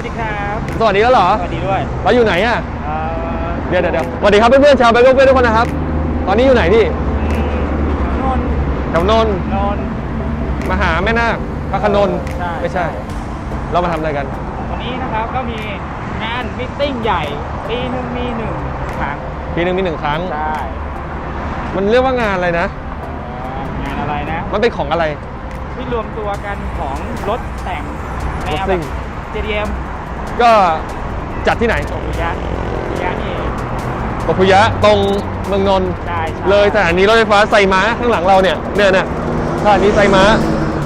วัสดีครับสวัสดีแล้วเหรอสวัสดีด้วยเราอยู่ไหนอะเอ่อเดี๋ยวเดี๋ยวเดี๋ยวสวัสดีครับเพื่อนๆชาวไบเกิลเพื่อนทุกคนนะครับ ตอนนี้อยู่ไหนพี่นนท์แถวนนท์นนท์มาหาแม่นาคพระโขนนท์ใช่ไม่ใช่ เรามาทำอะไรกัน วันนี้นะครับก็มีงานมิทติ้งใหญ่ปีหนึ่งมีหนึ่งครั้งปีหนึ่งมีหนึ่งครั้งใช่มันเรียกว่างานอะไรนะเอ่องานอะไรนะ มันเป็นของอะไร ที่รวมตัวกันของรถแต่งในรถแบซิ่บง JDM ก็จัดที่ไหนโอคุยะโอคุยะนี่ปพุยะตรงเมืองนนท์ใช่ใช่เลยสถานีรถไฟฟ้าไซม้าข้างหลังเราเนี่ยเนี่ยเนี่ยสถานีไซม้า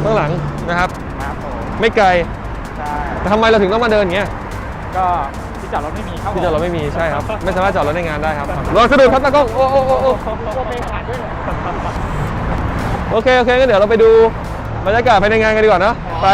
ข้างหลังนะครับ ครับผมไม่ไกลใช่แต่ทำไมเราถึงต้องมาเดินอย่างเงี้ย ก็ที่จอดรถไม่มีครับที่จอดรถไม่มีใช่ครับ ไม่สามารถจอดรถในงานได้ครับครับรถสะดุดครับตากล้องโอ้โอ้โอ้โอ้โอเคขาดด้วยเหรอโอเคโอเคงั้นเดี๋ยวเราไปดูบรรยากาศภายในงานกันดีกว่าเนอะไป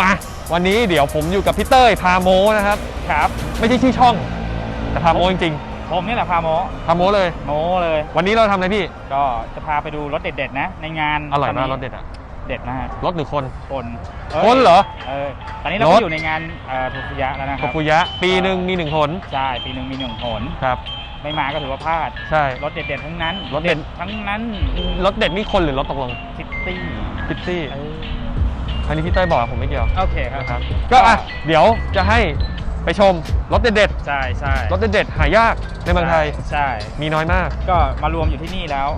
มา วันนี้เดี๋ยวผมอยู่กับพี่เต้ยพาโมนะครับ ครับ ไม่ใช่ชื่อช่อง แต่พาโมจริงผมนี่แหละพาโมๆพาโมเลย โมเลย วันนี้เราทำอะไรพี่ ก็จะพาไปดูรถเด็ดๆนะ ในงานอร่อยมากตนรนี้ถเด็ดอะเด็ดนะฮะรถหรือคน คนคนเหรอเออตอนนี้เรารก็ถอยู่ในงานเอ่อทุกยะแล้วนะคปรับพุยะ ปีหนึ่งมีหนึ่งคนใช่ปีหนึ่งมีหนึ่งหนครับ ไม่มาก็ถือว่าพลาดใช่ รถเด็ดๆทั้งนั้นรถเด็ด ทั้งนั้นรถเด็ดนี่คนหรือรถตกลงซิตี้ พิตตี้อั นนี้พี่เต้ยบอกผมไม่เกี่ยวโอเคครับนะครับ ก็อะเดี๋ยวจะให้ไปชมรถเด็ดใช่ใช่ๆรถเด็ดๆหายากในเมืองไทยใช่มีน้อยมากก็มารวมอยู่ที่นี่แล้ว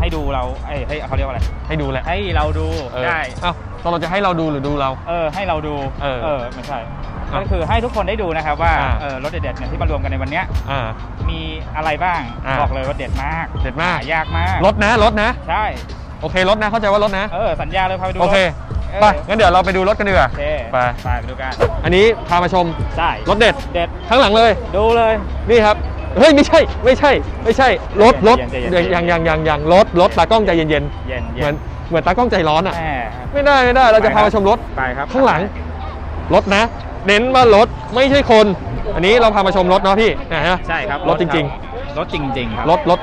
ให้ดูเราเอ้ยให้เขาเรียกว่าอะไรให้ดูแหละให้เราดูเออได้ เอ้าตกลงจะให้เราดูหรือดูเรา เออให้เราดูเออไม่ใช่อะก็คือให้ทุกคนได้ดูนะครับว่าอ่า เออรถเด็ดๆเนี่ยที่มารวมกันในวันเนี้ยอ่า มีอะไรบ้างอ่า บอกเลยว่าเด็ดมากเด็ดมากหยากมากรถนะรถนะ ใช่ โอเครถนะเข้าใจว่ารถนะ เออสัญญาเลยพาไปดูโอเครถ ไปงั้นเดี๋ยวเราไปดูรถกันดีกว่าโอเคไป ไปไปดูกันอันนี้พามาชมใช่รถเด็ดเด็ดข้างหลังเลย ดูเลย นี่ครับ เฮ้ยไม่ใช่ไม่ใช่ ไม่ใช่รถรถใจเย็นใจเย็นยังยังยังยังรถรถตากล้องใจเย็นเย็นๆเย็นเหมือนเหมือนตากล้องใจร้อนอะแหมไม่ได้ไม่ได้เราจะไปครัพาบมาชมรถ ไปครับข้างหลัง รถนะ เน้นว่ารถไม่ใช่คน อันนี้เราพามาชมรถเนาะพี่นะฮะใช่ครับรถจริงรถจริงๆครับรถรถ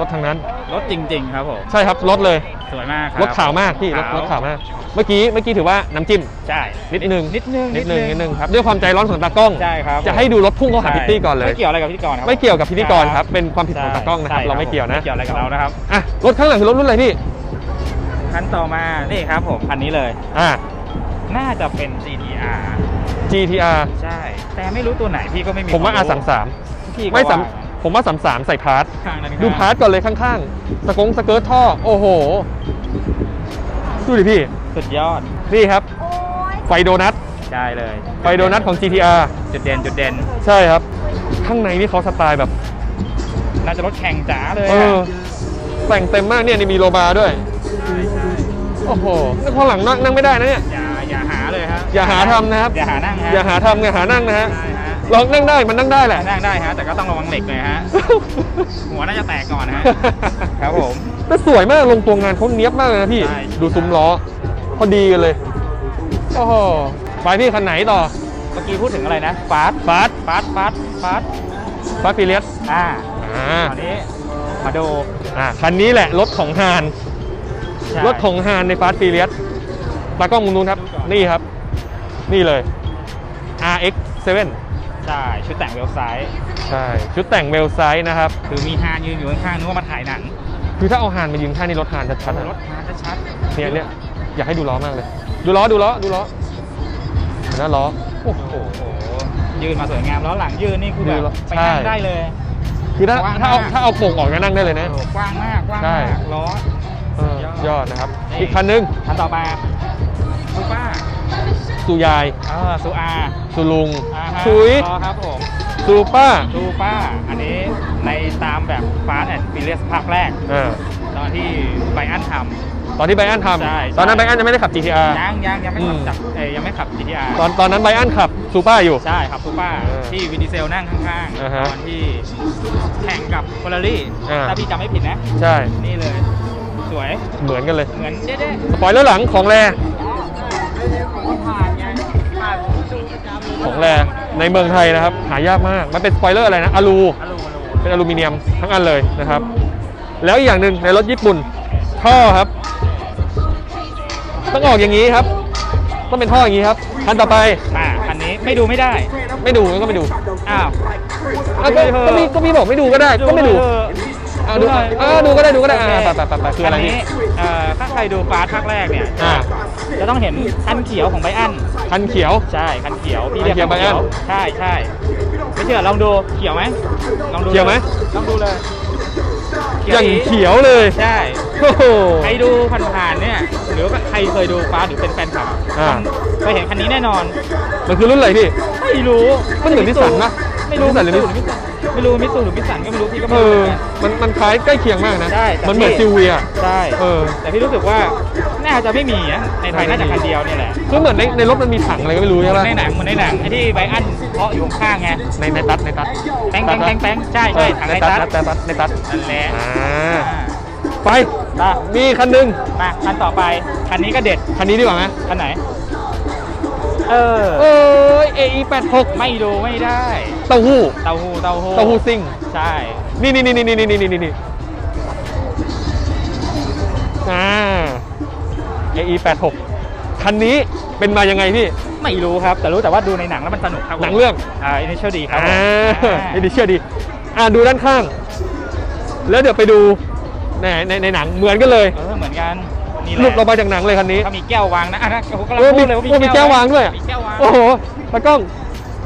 รถทางนั้น รถจริง ๆ ครับผม ใช่ครับรถเลย สวยมากครับรถขาวมากพี่รถรถขาวมาก เมื่อกี้เมื่อกี้ถือว่าน้ำจิ้ม ใช่ นิดนึงนิดนึงนิดนึงนิดนึงครับด้วยความใจร้อนของตากล้อง ใช่ครับ จะให้ดูรถพุ่งเข้าหาใช่พิตตี้ก่อนเลย ไม่เกี่ยวอะไรกับพิธีกรครับไม่เกี่ยวกับพิธีกรครับเป็นความผิดของใช่ตากล้องนะครับใช่เราไม่เกี่ยวนะไม่เกี่ยวอะไรกับเรานะครับอะรถข้างหลังคือรถรุ่นอะไรพี่คันต่อมานี่ครับผมคันนี้เลยอ่าน่าจะเป็น GTR GTR ใช่ แต่ไม่รู้ตัวไหนพี่ก็ไม่มีผมว่าคว R33 พี่ก็ไม่สามว่าผมว่า33ใส่พาร์ทข้างนั้นดูพาร์ทก่อนเลยข้างๆ สกงสเกิร์ตท่อ โอ้โห ดูดิพี่ สุดยอด นี่ครับ ไฟโดนัทใช่เลย ไฟโดนัทของ GTR จุดเด่นจุดเด่น ใช่ครับ ข้างในนี่เขาสไตล์แบบ น่าจะรถแข่งจ๋าเลยเออะอแต่งเต็มมากเนี่ยนี่มีโลบาร์ด้วยใช่ใช่โอ้โหนั่งข้างหลังนั่งนั่งไม่ได้นะเนี่ย อย่าอย่าหาเลยครับ อย่าหาทำนะครับ อย่าหานั่งฮะอย่าหาทำอย่าหานั่งนะฮะใช่ฮะ ลองนั่งได้มันนั่งได้แหละ นั่งได้ฮะ แต่ก็ต้องระวังเหล็กหน่อยฮะ หัวน่าจะแตกก่อนนะฮะ ครับผมแต่สวยมากลงตัวงานเขาเนี้ยบมากเลยนะพี่ ใช่ ดูซุ้มล้อพอดีกันเลยโอ้โหไปพี่คันไหนต่อเมื่อกี้พูดถึงอะไรนะฟาสฟาสฟาสฟาสฟาสฟาสฟิเลียสอ่าอ่าคราวนี้มาดูอ่าคันนี้แหละรถของฮาน ใช่รถของฮานในฟาสฟิเลียสตากล้องมุมนู้นครับ นี่ครับ นี่เลย RX 7 ใช่ ชุดแต่งเวลไซด์ใช่ ชุดแต่งเวลไซส์นะครับ คือมีฮานยืนอยู่ข้างๆนึกว่ามาถ่ายหนังคือถ้าเอาฮานมายืนข้างนี่รถฮานชัดๆอะรถฮานชัดเนี่ยเนี่ยอยากให้ดูล้อมากเลย ดูล้อดูล้อดูล้อเห็นไหมล้อโอ้โหโอ้โหยืนมาสวยงามล้อหลังยืนนี่คือแบยืบนแล้วไปใช่นั่งได้เลยคือถ้ากว้างถ้าเอามากถ้าเอาโป่งออกก็นั่งได้เลยนะโอ้โหกว้างมากกว้างใช่มากล้อเออยอดนะครับนี่อีกคันนึงคันต่อมาซูป้าสุยายเออซูอา สุลุงอ่าฮะชุยล้อครับผมซูป้าซูป้า อันนี้ในตามแบบฟาสแอนด์ฟิเลียสภาคแรก อ่าตอนที่ไบอันท ตอนที่ไบอันทใช่ำตอนนั้นไบอันยังไม่ได้ขับ GTR ำยังยังยังไม่ขับอืมจับเอ้ยยังไม่ขับ GTR ตอนตอนนั้นไบอันขับซูป้าอยู่ ใช่ขับซูป้าเออที่วินดีเซลนั่งข้างอ่าๆฮะตอนที่แข่งกับเฟอร์รารี่อ่า ถ้าพี่จำไม่ผิดนะ ใช่ นี่เลย สวยเหมือนกันเลย เหมือนเด้ๆสปอยเลอร์หลังของแรผ่านไงผ่านดูประจำ ของแรในเมืองไทยนะครับ หายากมาก มันเป็นสปอยเลอร์อะไรนะอะลูอลูอลูเป็นอลูมิเนียมทั้งอันเลยนะครับ แล้วอีกอย่างหนึ่งในรถญี่ปุ่นท่อครับ ต้องออกอย่างนี้ครับ ต้องเป็นท่ออย่างนี้ครับคันต่อไปอ่าอันนี้ไม่ดูไม่ได้ ไม่ดูก็ไม่ดูอ้าวอะก็ก็มีก็มีบอกไม่ดูก็ได้ก็ไม่ดู เอออะดูอะดูก็ได้ดูก็ได้อะไปไปไปไปคืออะไรนพี่นี้เอ่อถ้าใครดูฟาสภาคแรกเนี่ย อ่าจะต้องเห็นคันเขียวของไบอัน คันเขียว ใช่ คันเขียว พี่เรียกคันเขียวคันเขียว Bryant ใช่ใช่ไม่เชื่อลองดูเขียวไหมลองดูเขียวไหม ลองดูเลยอย่างอีเขียวเลย ใช่ โอ้โห ใครดูผ่านๆเนี่ย หรือว่าใครเคยดูฟาสหรือเป็นแฟนคลับอ่า เคยเห็นคันนี้แน่นอน มันคือรุ่นอะไรพี่ ไม่รู้มันเหมือนนิสสันปะไม่รู้นิสสันหรือมิตซู ไม่รู้มิตซูหรือมิสสันก็ไม่รู้พี่ก็เอไม่รู้อมันมันคล้ายใกล้เคียงมากนะ ใช่แต่มันเหมือนพี่ ซิลเวีย ใช่ เออ แต่พี่รู้สึกว่าน่าจะไม่มีนะในไทยน่าจะคันเดียวเนี่ยแหละคือเหมือนในในรถมันมีถังอะไรก็ไม่รู้เหใช่มือปะนในหนังเหมือนในหนังไอ้ที่ไบอันเพาะอยู่ข้างๆไงในในตัดในตัดแป้งแป้งแป้งแป้งใช่ใช่ถังในในตัตัดดในตัดในตัดนั่นแหละอ่าอ่าไป มามีคันหนึงมาคันต่อไปคันนี้ก็เด็ดคันนี้ดีกว่าไหมคันไหน เออเอ้ย AE 86ไม่ดูไม่ได้ เต้าหู้ เต้าหู้เต้าหู้เต้าหู้ซิ่ง ใช่ นี่นี่นี่นี่นี่นี่นี่นี่อ่า AE 86คันนี้เป็นมายังไงพี่ ไม่รู้ครับ แต่รู้แต่ว่าดูในหนังแล้วมันสนุกครับผมหนังเรื่อง อ่าอินิเชียลดีครับผมอ่าอ่าไอ้ดิเชื่อดี อ่าดูด้านข้าง แล้วเดี๋ยวไปดูในในในหนังเหมือนกันเลย เออเหมือนกัน นี่แหหลุดละออกมาจากหนังเลยคันนี้เขามีแก้ววางนะอะนะผมกำลังโอ้พูมีดเลยว่าโอ้มีแก้ววางด้วย มีแก้ววางโอ้โหตากล้อง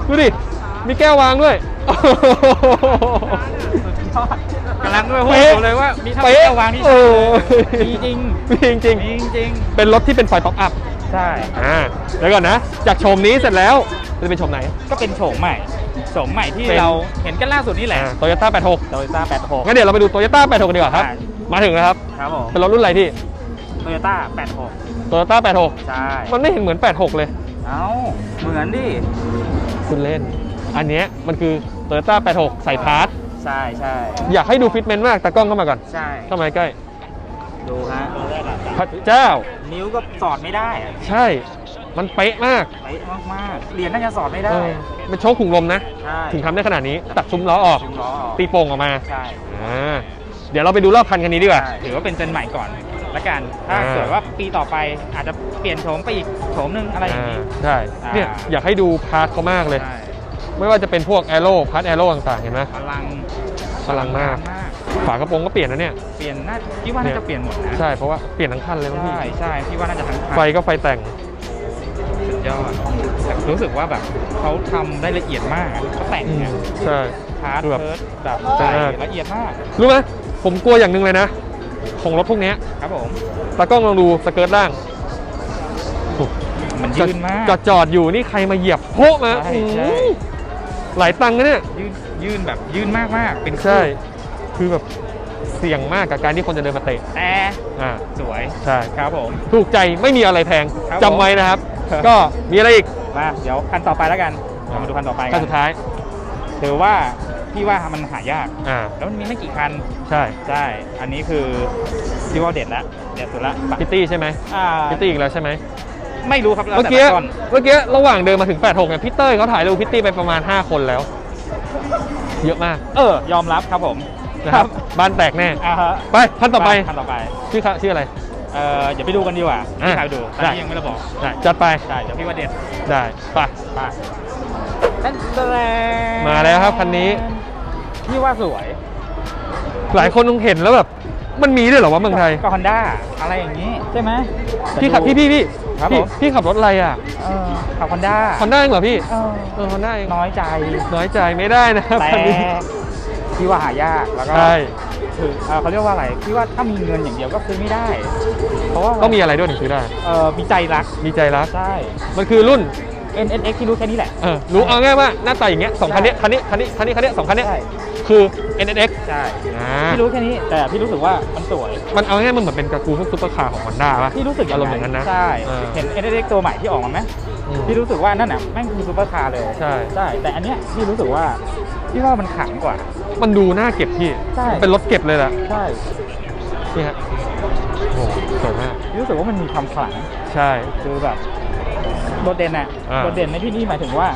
ดูดิ มีแก้ววางด้วยโอ้โหกำลังด้วยพูดเป๊ะอยู่เลยว่ามีทั้งเป๊ะแก้ววางนี่โอ้มีจริงมีจริงมีจริงๆเป็นรถที่เป็นไฟป๊อปอัพ ใช่ อ่า เดี๋ยวก่อนนะ จากโฉมนี้เสร็จแล้ว จะเป็นโฉมไหน ก็เป็นโฉมใหม่โฉมใหม่ที่เป็น เราเห็นกันล่าสุดนี่แหละโตโยต้า86โตโยต้า86 งั้นเดี๋ยวเราไปดูโตโยต้า86กันดีกว่าครับใช่มาถึงแล้วครับ ครับผมเป็นรถรุ่นอะไรพี่ โตโยต้า86 โตโยต้า86 ใช่ มันไม่เห็นเหมือน 86 เลย เอ้า เหมือนดิ คุณเล่น อันเนี้ยมันคือโตโยต้า86 ใส่พาร์ท ใช่ใช่อยากให้ดูฟิตเมนต์มากตากล้องเข้ามาก่อน ใช่เข้ามาใกล้ ดูฮะ พระเจ้า นิ้วก็สอดไม่ได้อะใช่ มันเป๊ะมากเป๊ะมากๆเหรียญน่าจะสอดไม่ได้ เออเป็นโชคขุงลมนะ ใช่ถึงทำได้ขนาดนี้ ตัดซุ้มล้อออกซุ้มล้อออกตีโป่งออกมา ใช่อ่า เดี๋ยวเราไปดูรอบคันคันนี้ดีกว่า ใช่ถือว่าเป็นเจนใหม่ก่อน ละกัน ถ้าอ่าเกิดว่าปีต่อไปอาจจะเปลี่ยนโฉมไปอีกโฉมหนึ่งอะไรอย่างนี้อ่าใช่อ่าเนี่ยอยากให้ดูพาร์ทเขามากเลยใช่ไม่ว่าจะเป็นพวกแอโร่พาร์ทแอโร่ต่างๆ เห็นไหมพลังพลังมากมากฝากระโปรงก็เปลี่ยนนะเนี่ย เปลี่ยนน่าคิดว่าน่าจะเปลี่ยนหมดนะ ใช่ เพราะว่าเปลี่ยนทั้งคันเลยมั้งพี่ ใช่ใช่พี่ว่าน่าจะทั้งคัน ไฟก็ไฟแต่งสุดยอดแต่รู้สึกว่าแบบเขาทำได้ละเอียดมากอะเขาแต่งอืมเนี่ยใช่พาร์ทคือแบบเพิร์ดแบบแต่ใส่มากละเอียดมาก รู้ไหมผมกลัวอย่างหนึ่งเลยนะ ของรถพวกเนี้ยครับผมตากล้องลองดูสเกิร์ตล่างมันยืนมากจอดจอดอยู่นี่ใครมาเหยียบโพะมาใช่ใช่อื้อหลายตังค์นะเนี่ยยืนยืนแบบยืนมากมากๆเป็นใช่ คือแบบเสี่ยงมากกับการที่คนจะเดินมาเตะแต่อ่าสวยใช่ครับผมถูกใจไม่มีอะไรแพงครับจำไว้นะครับครับ ก็มีอะไรอีกมาเดี๋ยวคันต่อไปแล้วกันเรามาดูคันต่อไปคักันนสุดท้ายถือว่า พี่ว่ามันหายาก อ่า แล้วมันมีไม่กี่คัน ใช่ใช่ อันนี้คือพี่ว่าเด็ดแล้วเด็ดสุดละพิตตี้ใช่ไหมอ่าพิตตี้อีกแล้วใช่ไหมไม่รู้ครับแล้วเมื่อแต่กี้ละก้อนเมื่อกี้ระหว่างเดินมาถึง 86เนี่ยพี่เต้ยเขาถ่ายรูปพิตตี้ไปประมาณ 5 คนแล้ว เยอะมากเออ ยอมรับครับผมนะครับบ้านแตกแน่ อ่าฮะไปท่านต่อไปขั้นต่อไป ชื่อเขาชื่ออะไร เอ่ออย่าไปดูกันดีกว่าอะพี่พาไปดูตอนได้ นี้ยังไม่ได้บอก ได้จัดไป ใช่ เดี๋ยวพี่ว่าเด็ดได้ไป ไป นั่นแสดงมาแล้วครับคันนี้พี่ว่าสวย หลายคนคงเห็นแล้วแบบ มันมีด้วยเหรอวะเมืองไทย ก็ฮอนด้าอะไรอย่างนี้ ใช่ไหมพี่ขับพี่พี่พี่ครับพี่ผมพี่ขับรถอะไรอะเออขับฮอนด้าฮอนด้าเองเหรอพี่เออเออฮอนด้าเองน้อยใจ น้อยใจไม่ได้นะครับแต่คันนี้พี่ว่าหายากแล้วก็ใช่ คือเอ่อเขาเรียกว่าอะไรพี่ว่าถ้ามีเงินอย่างเดียวก็ซื้อไม่ได้ เพราะว่าต้องมีอะไรด้วยถึงซื้อได้ เออมีใจรัก มีใจรัก ใช่ มันคือรุ่น NSX ที่รู้แค่นี้แหละ เออรู้เอาง่ายว่าหน้าตาอย่างเงี้ยสองคันเนี้ยคันนี้คันนี้คันนี้คันนี้สองคันเนี้ยใช่ คือ NSX ใช่อ่าพี่รู้แค่นี้แต่พี่รู้สึกว่ามันสวย มันเอาง่ายๆมันเหมือนเป็นกระกูพวกซุปเปอร์คาร์ของฮอนด้าป่ะ พี่รู้สึกอารมณ์อย่างนั้นนะใช่ เออ เห็น NSX ตัวใหม่ที่ออกมาไหมอืม พี่รู้สึกว่านั่นน่ะแม่งคือซูเปอร์คาร์เลยใช่ ใช่ แต่อันเนี้ยพี่รู้สึกว่าพี่ว่ามันขลังกว่า มันดูน่าเก็บพี่ใช่มันเป็นรถเก็บเลยแหละใช่นี่ฮะโอ้โหสวยมาก พี่รู้สึกว่ามันมีความขลัง ใช่ คือแบบ โดดเด่นน่ะอ่า โดดเด่นในที่นี้หมายถึงว่า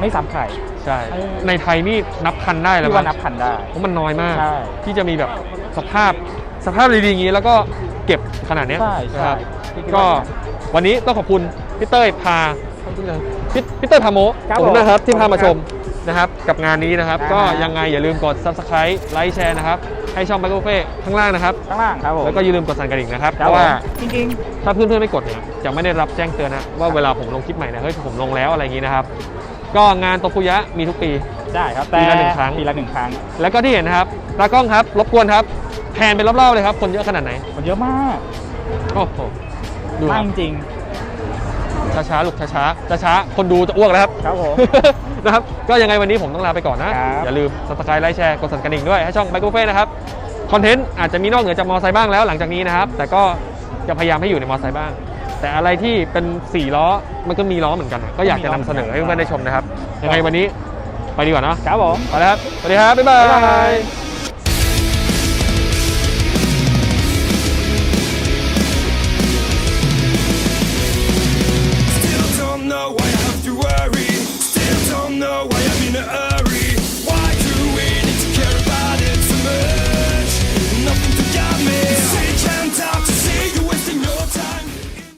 ไม่ซ้ำใคร ใช่ เออ ในไทยนี่นับคันได้แล้วพี่ว่ามั้นับพันได้ เพราะมันน้อยมาก ใช่ที่จะมีแบบสภาพสภาพดีๆอย่างนี้แล้วก็เก็บขนาดเนี้ยใช่ใช่นะครับพี่คิดก็ว่าวันนี้ต้องขอบคุณพี่เต้ยพาพี่พี่เต้ยพาโมครับขอบคุณผมนะครับที่พามาขอบคุณชมนะครับ กับงานนี้นะครับอ่าก็ยังไงอย่าลืมกด subscribe ไลค์แชร์นะครับ ให้ช่อง b บ c เฟ่ข้างล่างนะครับ ข้างล่างครับผม แล้วก็อย่าลืมกดสั่นกระดิ่งนะครับคเพรับราะว่าผมจริงถ้าเพื่อนๆไม่กดเนี่ยจะไม่ได้รับแจ้งเตือนนะว่าเวลาผมลงคลิปใหม่เนี่ยเฮ้ยผมลงแล้วอะไรอย่างนี้นะครับ ก็งานโตคุยะมีทุกปี ๆได้ครับปีละหนึ่งครั้ง ปีละหนึ่งครั้ง แล้วก็ที่เห็นนะครับตากล้องครับรบกวนครับแพนเป็นรอบๆเลยครับ คนเยอะขนาดไหนมันเยอะมากโอ้โหดูคมารักบจริงช้าๆลูกช้าๆช้าๆคนดูจะอ้วกแล้วครับ ๆครับผม นะครับ ก็ยังไงวันนี้ผมต้องลาไปก่อนนะ ครับอย่าลืม subscribe ไลค์แชร์ กดสั่นกระดิ่งด้วย ให้ช่องไมโครเฟนะครับ คอนเทนต์อาจจะมีนอกเหนือจากมอไซค์บ้างแล้วหลังจากนี้นะครับ แต่ก็จะพยายามให้อยู่ในมอไซค์บ้าง แต่อะไรที่เป็น4ล้อมันก็มีล้อเหมือนกันอะก็อยากจะนำเสนอให้เพื่อนๆได้ชมนะครับ ยังไงวันนี้ไปดีกว่าเนาะครับผม ไปแล้วครับ สวัสดีครับ บ๊ายบาบ๊ายบาย ย